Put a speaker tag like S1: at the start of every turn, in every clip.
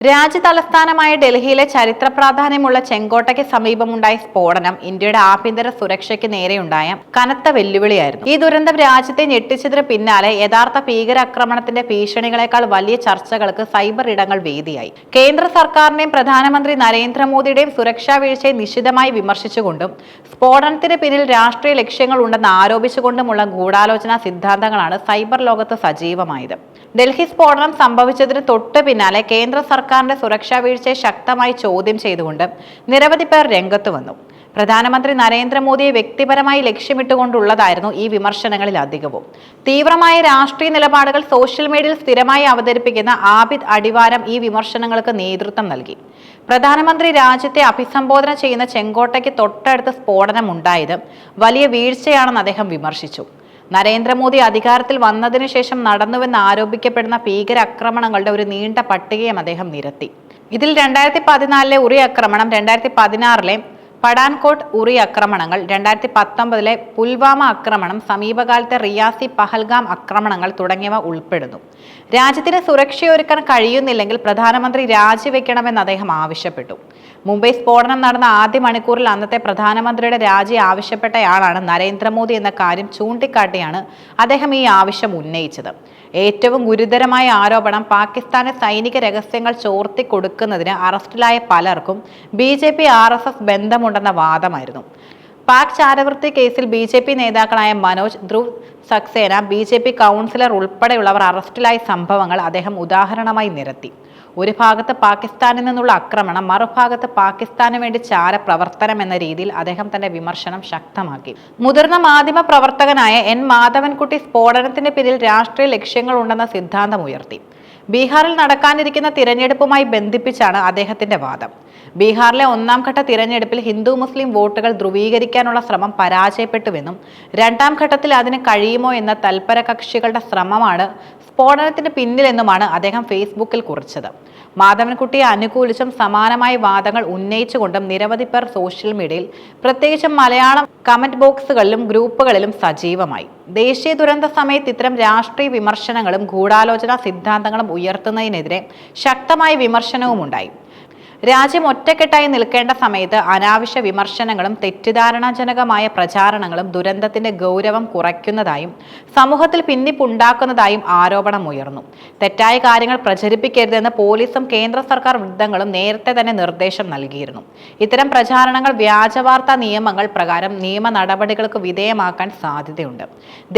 S1: രാജ്യ തലസ്ഥാനമായ ഡൽഹിയിലെ ചരിത്ര പ്രാധാന്യമുള്ള ചെങ്കോട്ടയ്ക്ക് സമീപമുണ്ടായ സ്ഫോടനം ഇന്ത്യയുടെ ആഭ്യന്തര സുരക്ഷയ്ക്ക് നേരെയുണ്ടായ കനത്ത വെല്ലുവിളിയായിരുന്നു. ഈ ദുരന്തം രാജ്യത്തെ ഞെട്ടിച്ചതിന് പിന്നാലെ യഥാർത്ഥ ഭീകരാക്രമണത്തിന്റെ ഭീഷണികളെക്കാൾ വലിയ ചർച്ചകൾക്ക് സൈബർ ഇടങ്ങൾ വേദിയായി. കേന്ദ്ര സർക്കാരിനെയും പ്രധാനമന്ത്രി നരേന്ദ്രമോദിയുടെയും സുരക്ഷാ വീഴ്ചയെ നിശിതമായി വിമർശിച്ചുകൊണ്ടും സ്ഫോടനത്തിന് പിന്നിൽ രാഷ്ട്രീയ ലക്ഷ്യങ്ങൾ ഉണ്ടെന്ന് ആരോപിച്ചുകൊണ്ടുമുള്ള ഗൂഢാലോചനാ സിദ്ധാന്തങ്ങളാണ് സൈബർ ലോകത്ത് സജീവമായത്. ഡൽഹി സ്ഫോടനം സംഭവിച്ചതിന് തൊട്ട് പിന്നാലെ കേന്ദ്ര സർക്കാരിന്റെ സുരക്ഷാ വീഴ്ചയെ ശക്തമായി ചോദ്യം ചെയ്തുകൊണ്ട് നിരവധി പേർ രംഗത്ത് വന്നു. പ്രധാനമന്ത്രി നരേന്ദ്രമോദിയെ വ്യക്തിപരമായി ലക്ഷ്യമിട്ടുകൊണ്ടുള്ളതായിരുന്നു ഈ വിമർശനങ്ങളിൽ അധികവും. തീവ്രമായ രാഷ്ട്രീയ നിലപാടുകൾ സോഷ്യൽ മീഡിയയിൽ സ്ഥിരമായി അവതരിപ്പിക്കുന്ന ആബിദ് അടിവാരം ഈ വിമർശനങ്ങൾക്ക് നേതൃത്വം നൽകി. പ്രധാനമന്ത്രി രാജ്യത്തെ അഭിസംബോധന ചെയ്യുന്ന ചെങ്കോട്ടയ്ക്ക് തൊട്ടടുത്ത് സ്ഫോടനം ഉണ്ടായത് വലിയ വീഴ്ചയാണെന്ന് അദ്ദേഹം വിമർശിച്ചു. നരേന്ദ്രമോദി അധികാരത്തിൽ വന്നതിനു ശേഷം നടന്നുവെന്ന് ആരോപിക്കപ്പെടുന്ന ഭീകരാക്രമണങ്ങളുടെ ഒരു നീണ്ട പട്ടികയും അദ്ദേഹം നിരത്തി. ഇതിൽ രണ്ടായിരത്തി പതിനാലിലെ ഉറി ആക്രമണം രണ്ടായിരത്തി പതിനാറിലെ പഠാൻകോട്ട് ഉറി ആക്രമണങ്ങൾ രണ്ടായിരത്തി പത്തൊമ്പതിലെ പുൽവാമ ആക്രമണം സമീപകാലത്തെ റിയാസി പഹൽഗാം ആക്രമണങ്ങൾ തുടങ്ങിയവ ഉൾപ്പെടുന്നു. രാജ്യത്തിന് സുരക്ഷയൊരുക്കാൻ കഴിയുന്നില്ലെങ്കിൽ പ്രധാനമന്ത്രി രാജിവെക്കണമെന്ന് അദ്ദേഹം ആവശ്യപ്പെട്ടു. മുംബൈ സ്ഫോടനം നടന്ന ആദ്യ മണിക്കൂറിൽ അന്നത്തെ പ്രധാനമന്ത്രിയുടെ രാജി ആവശ്യപ്പെട്ടയാളാണ് നരേന്ദ്രമോദി എന്ന കാര്യം ചൂണ്ടിക്കാട്ടിയാണ് അദ്ദേഹം ഈ ആവശ്യം ഉന്നയിച്ചത്. ഏറ്റവും ഗുരുതരമായ ആരോപണം പാകിസ്ഥാന് സൈനിക രഹസ്യങ്ങൾ ചോർത്തി കൊടുക്കുന്നതിന് അറസ്റ്റിലായ പലർക്കും B J P R S S ബന്ധമുണ്ടെന്ന വാദമായിരുന്നു. പാക് ചാരവൃത്തി കേസിൽ ബി ജെ പി നേതാക്കളായ Manoj Dhruv Saxena B J P councillor ഉൾപ്പെടെയുള്ളവർ അറസ്റ്റിലായ സംഭവങ്ങൾ അദ്ദേഹം ഉദാഹരണമായി നിരത്തി. ഒരു ഭാഗത്ത് പാകിസ്ഥാനിൽ നിന്നുള്ള ആക്രമണം മറുഭാഗത്ത് പാകിസ്ഥാന് വേണ്ടി ചാര പ്രവർത്തനം എന്ന രീതിയിൽ അദ്ദേഹം തന്റെ വിമർശനം ശക്തമാക്കി. മുതിർന്ന മാധ്യമ പ്രവർത്തകനായ എൻ മാധവൻകുട്ടി സ്ഫോടനത്തിന്റെ പിന്നിൽ രാഷ്ട്രീയ ലക്ഷ്യങ്ങളുണ്ടെന്ന സിദ്ധാന്തം ഉയർത്തി. ബീഹാറിൽ നടക്കാനിരിക്കുന്ന തിരഞ്ഞെടുപ്പുമായി ബന്ധിപ്പിച്ചാണ് അദ്ദേഹത്തിന്റെ വാദം. ബീഹാറിലെ ഒന്നാം ഘട്ട തിരഞ്ഞെടുപ്പിൽ ഹിന്ദു മുസ്ലിം വോട്ടുകൾ ധ്രുവീകരിക്കാനുള്ള ശ്രമം പരാജയപ്പെട്ടുവെന്നും രണ്ടാം ഘട്ടത്തിൽ അതിന് കഴിയുമോ എന്ന തൽപര കക്ഷികളുടെ ശ്രമമാണ് സ്ഫോടനത്തിന് പിന്നിലെന്നുമാണ് അദ്ദേഹം ഫേസ്ബുക്കിൽ കുറിച്ചത്. മാധവൻകുട്ടിയെ അനുകൂലിച്ചും സമാനമായ വാദങ്ങൾ ഉന്നയിച്ചുകൊണ്ടും നിരവധി പേർ സോഷ്യൽ മീഡിയയിൽ പ്രത്യേകിച്ചും മലയാളം കമന്റ് ബോക്സുകളിലും ഗ്രൂപ്പുകളിലും സജീവമായി. ദേശീയ ദുരന്ത സമയത്ത് ഇത്തരം രാഷ്ട്രീയ വിമർശനങ്ങളും ഗൂഢാലോചന സിദ്ധാന്തങ്ങളും ഉയർത്തുന്നതിനെതിരെ ശക്തമായ വിമർശനവും ഉണ്ടായി രാജ്യം ഒറ്റക്കെട്ടായി നിൽക്കേണ്ട സമയത്ത് അനാവശ്യ വിമർശനങ്ങളും തെറ്റിദ്ധാരണാജനകമായ പ്രചാരണങ്ങളും ദുരന്തത്തിന്റെ ഗൗരവം കുറയ്ക്കുന്നതായും സമൂഹത്തിൽ ഭിന്നിപ്പുണ്ടാക്കുന്നതായും ആരോപണം ഉയർന്നു തെറ്റായ കാര്യങ്ങൾ പ്രചരിപ്പിക്കരുതെന്ന് പോലീസും കേന്ദ്ര സർക്കാർ വൃദ്ധങ്ങളും നേരത്തെ തന്നെ നിർദ്ദേശം നൽകിയിരുന്നു. ഇത്തരം പ്രചാരണങ്ങൾ വ്യാജവാർത്താ നിയമങ്ങൾ പ്രകാരം നിയമ നടപടികൾക്ക് വിധേയമാക്കാൻ സാധ്യതയുണ്ട്.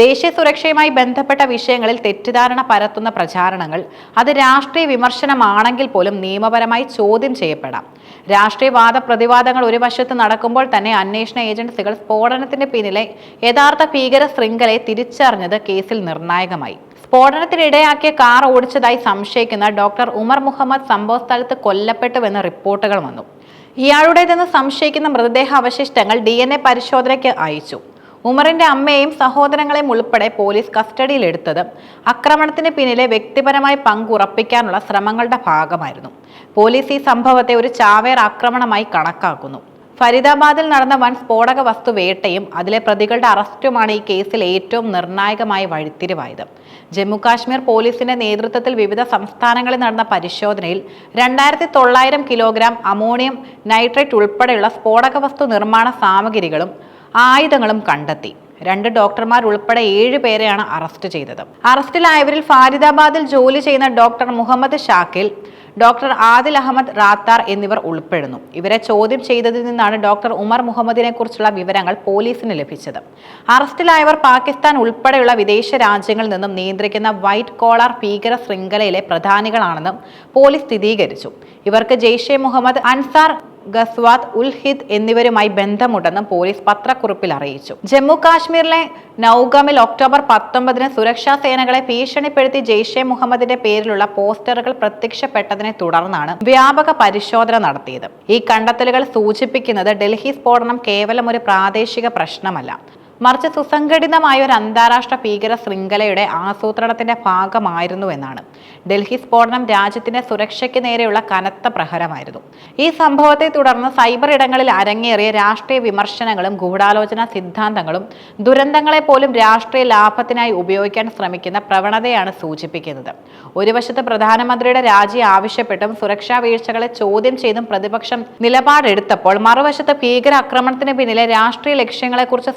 S1: ദേശീയ സുരക്ഷയുമായി ബന്ധപ്പെട്ട വിഷയങ്ങളിൽ തെറ്റിദ്ധാരണ പരത്തുന്ന പ്രചാരണങ്ങൾ അത് രാഷ്ട്രീയ വിമർശനമാണെങ്കിൽ പോലും നിയമപരമായി ചോദ്യം ചെയ്യപ്പെടാം രാഷ്ട്രീയവാദ പ്രതിവാദങ്ങൾ ഒരു വശത്ത് നടക്കുമ്പോൾ തന്നെ അന്വേഷണ ഏജൻസികൾ സ്ഫോടനത്തിന്റെ പിന്നിലെ യഥാർത്ഥ ഭീകര ശൃംഖലയെ തിരിച്ചറിഞ്ഞത് കേസിൽ നിർണായകമായി. സ്ഫോടനത്തിനിടയാക്കിയ കാർ ഓടിച്ചതായി സംശയിക്കുന്ന ഡോക്ടർ ഉമർ മുഹമ്മദ് സംഭവസ്ഥലത്ത് കൊല്ലപ്പെട്ടുവെന്ന് റിപ്പോർട്ടുകൾ വന്നു. ഇയാളുടേതെന്ന് സംശയിക്കുന്ന മൃതദേഹ അവശിഷ്ടങ്ങൾ ഡി പരിശോധനയ്ക്ക് അയച്ചു. ഉമറിന്റെ അമ്മയെയും സഹോദരങ്ങളെയും ഉൾപ്പെടെ പോലീസ് കസ്റ്റഡിയിലെടുത്തത്. ആക്രമണത്തിന് പിന്നിലെ വ്യക്തിപരമായി പങ്കുറപ്പിക്കാനുള്ള ശ്രമങ്ങളുടെ ഭാഗമായിരുന്നു. പോലീസ് ഈ സംഭവത്തെ ഒരു ചാവേർ ആക്രമണമായി കണക്കാക്കുന്നു. ഫരീദാബാദിൽ നടന്ന വൻ സ്ഫോടക വസ്തു വേട്ടയും അതിലെ പ്രതികളുടെ അറസ്റ്റുമാണ് ഈ കേസിൽ ഏറ്റവും നിർണായകമായ വഴിത്തിരിവായത്. ജമ്മുകാശ്മീർ പോലീസിന്റെ നേതൃത്വത്തിൽ വിവിധ സംസ്ഥാനങ്ങളിൽ നടന്ന പരിശോധനയിൽ രണ്ടായിരത്തി തൊള്ളായിരം കിലോഗ്രാം അമോണിയം നൈട്രേറ്റ് ഉൾപ്പെടെയുള്ള സ്ഫോടക വസ്തു നിർമ്മാണ സാമഗ്രികളും ആയുധങ്ങളും കണ്ടെത്തി. രണ്ട് ഡോക്ടർമാർ ഉൾപ്പെടെ ഏഴ് പേരെയാണ് അറസ്റ്റ് ചെയ്തത്. അറസ്റ്റിലായവരിൽ ഫാരിദാബാദിൽ ജോലി ചെയ്യുന്ന ഡോക്ടർ മുഹമ്മദ് ഷാക്കിൽ ഡോക്ടർ ആദിൽ അഹമ്മദ് റാത്താർ എന്നിവർ ഉൾപ്പെടുന്നു. ഇവരെ ചോദ്യം ചെയ്തതിൽ നിന്നാണ് ഡോക്ടർ ഉമർ മുഹമ്മദിനെ കുറിച്ചുള്ള വിവരങ്ങൾ പോലീസിന് ലഭിച്ചത്. അറസ്റ്റിലായവർ പാകിസ്ഥാൻ ഉൾപ്പെടെയുള്ള വിദേശ രാജ്യങ്ങളിൽ നിന്നും നിയന്ത്രിക്കുന്ന വൈറ്റ് കോളർ ഭീകര ശൃംഖലയിലെ പ്രധാനികളാണെന്നും പോലീസ് സ്ഥിരീകരിച്ചു. ഇവർക്ക് ജെയ്ഷെ മുഹമ്മദ് അൻസാർ ഗസ്വാദ് ഉൽ ഹിദ് എന്നിവരുമായി ബന്ധമുണ്ടെന്ന് പോലീസ് പത്രക്കുറിപ്പിൽ അറിയിച്ചു. ജമ്മു കാശ്മീരിലെ നൌഗമിൽ ഒക്ടോബർ പത്തൊമ്പതിന് സുരക്ഷാ സേനകളെ ഭീഷണിപ്പെടുത്തി ജെയ്ഷെ മുഹമ്മദിന്റെ പേരിലുള്ള പോസ്റ്ററുകൾ പ്രത്യക്ഷപ്പെട്ടതിനെ തുടർന്നാണ് വ്യാപക പരിശോധന നടത്തിയത്. ഈ കണ്ടെത്തലുകൾ സൂചിപ്പിക്കുന്നത് ഡൽഹി സ്ഫോടനം കേവലം ഒരു പ്രാദേശിക പ്രശ്നമല്ല. മറിച്ച് സുസംഘടിതമായ ഒരു അന്താരാഷ്ട്ര ഭീകര ശൃംഖലയുടെ ആസൂത്രണത്തിന്റെ ഭാഗമായിരുന്നു എന്നാണ്. ഡൽഹി സ്ഫോടനം രാജ്യത്തിന്റെ സുരക്ഷയ്ക്ക് നേരെയുള്ള കനത്ത പ്രഹരമായിരുന്നു. ഈ സംഭവത്തെ തുടർന്ന് സൈബർ ഇടങ്ങളിൽ അരങ്ങേറിയ രാഷ്ട്രീയ വിമർശനങ്ങളും ഗൂഢാലോചന സിദ്ധാന്തങ്ങളും ദുരന്തങ്ങളെ പോലും രാഷ്ട്രീയ ലാഭത്തിനായി ഉപയോഗിക്കാൻ ശ്രമിക്കുന്ന പ്രവണതയാണ് സൂചിപ്പിക്കുന്നത്. ഒരു വശത്ത് പ്രധാനമന്ത്രിയുടെ രാജി ആവശ്യപ്പെട്ടും സുരക്ഷാ വീഴ്ചകളെ ചോദ്യം ചെയ്തും പ്രതിപക്ഷം നിലപാടെടുത്തപ്പോൾ മറുവശത്ത് ഭീകര ആക്രമണത്തിന് പിന്നിലെ രാഷ്ട്രീയ ലക്ഷ്യങ്ങളെക്കുറിച്ച്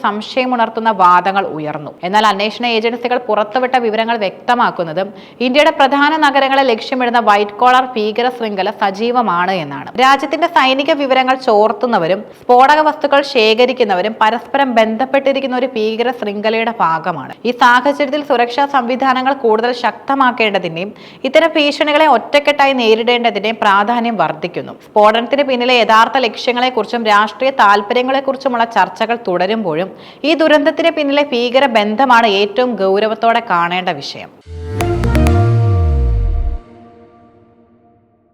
S1: സംശയമുണർത്തുന്ന വാദങ്ങൾ ഉയർന്നു. എന്നാൽ അന്വേഷണ ഏജൻസികൾ പുറത്തുവിട്ട വിവരങ്ങൾ വ്യക്തമാക്കുന്നത് ഇന്ത്യയുടെ പ്രധാന നഗരങ്ങളെ ലക്ഷ്യമിടുന്ന വൈറ്റ് കോളർ ഭീകര ശൃംഖല സജീവമാണ് എന്നാണ്. രാജ്യത്തിന്റെ സൈനിക വിവരങ്ങൾ ചോർത്തുന്നവരും സ്ഫോടക വസ്തുക്കൾ ശേഖരിക്കുന്നവരും പരസ്പരം ബന്ധപ്പെട്ടിരിക്കുന്ന ഒരു ഭീകര ശൃംഖലയുടെ ഭാഗമാണ്. ഈ സാഹചര്യത്തിൽ സുരക്ഷാ സംവിധാനങ്ങൾ കൂടുതൽ ശക്തമാക്കേണ്ടതിന്റെയും ഇത്തരം ഭീഷണികളെ ഒറ്റക്കെട്ടായി നേരിടേണ്ടതിന്റെയും പ്രാധാന്യം വർദ്ധിക്കുന്നു. സ്ഫോടനത്തിന് പിന്നിലെ യഥാർത്ഥ ലക്ഷ്യങ്ങളെക്കുറിച്ചും രാഷ്ട്രീയ താല്പര്യങ്ങളെക്കുറിച്ചുമുള്ള ചർച്ചകൾ തുടരുമ്പോഴും ഈ ദുരന്തത്തിന് പിന്നിലെ ഭീകര ബന്ധമാണ് ഏറ്റവും ഗൗരവത്തോടെ കാണേണ്ട വിഷയം.